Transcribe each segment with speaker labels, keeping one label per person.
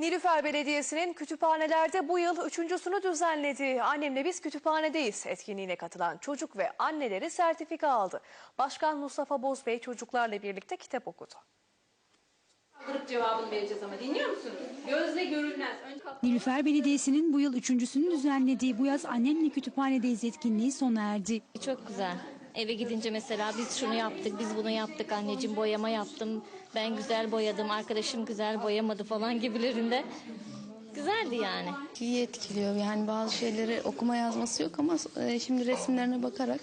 Speaker 1: Nilüfer Belediyesi'nin kütüphanelerde bu yıl üçüncüsünü düzenledi. Annemle biz kütüphanedeyiz etkinliğine katılan çocuk ve anneleri sertifika aldı. Başkan Mustafa Bozbey çocuklarla birlikte kitap okudu.
Speaker 2: Grup cevabını vereceğiz ama dinliyor musunuz? Gözle görülmez. Önce
Speaker 3: Nilüfer Belediyesi'nin bu yıl üçüncüsünü düzenlediği bu yaz annemle kütüphanedeyiz etkinliği sona erdi.
Speaker 4: Çok güzel. Eve gidince mesela biz şunu yaptık, biz bunu yaptık anneciğim boyama yaptım. Ben güzel boyadım, arkadaşım güzel boyamadı falan gibilerinde. Güzeldi yani.
Speaker 5: İyi etkiliyor. Yani bazı şeyleri okuma yazması yok ama e, şimdi resimlerine bakarak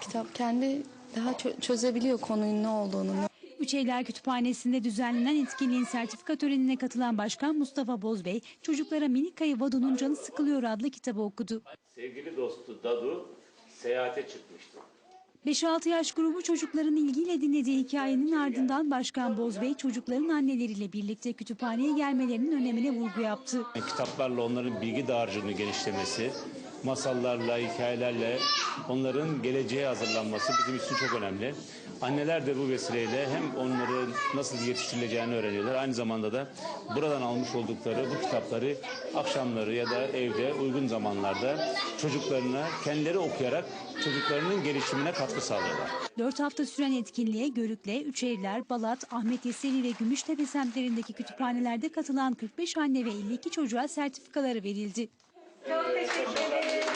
Speaker 5: kitap kendi daha çö- çözebiliyor konunun ne olduğunu.
Speaker 3: Üçeyler Kütüphanesi'nde düzenlenen etkinliğin sertifika törenine katılan Başkan Mustafa Bozbey, çocuklara Minik Ayı Vado'nun Canı Sıkılıyor adlı kitabı okudu.
Speaker 6: Sevgili dostu Dadu seyahate çıkmıştı.
Speaker 3: 5-6 yaş grubu çocukların ilgiyle dinlediği hikayenin ardından Başkan Bozbey çocukların anneleriyle birlikte kütüphaneye gelmelerinin önemine vurgu yaptı.
Speaker 6: Kitaplarla onların bilgi dağarcığını genişlemesi, masallarla, hikayelerle onların geleceğe hazırlanması bizim için çok önemli. Anneler de bu vesileyle hem onları nasıl yetiştirileceğini öğreniyorlar. Aynı zamanda da buradan almış oldukları bu kitapları akşamları ya da evde uygun zamanlarda çocuklarına kendileri okuyarak çocuklarının gelişimine katkı sağlıyorlar.
Speaker 3: 4 hafta süren etkinliğe Görükle, Üçeyler, Balat, Ahmet Yeseli ve Gümüştepe semtlerindeki kütüphanelerde katılan 45 anne ve 52 çocuğa sertifikaları verildi.
Speaker 1: Çok teşekkür ederim.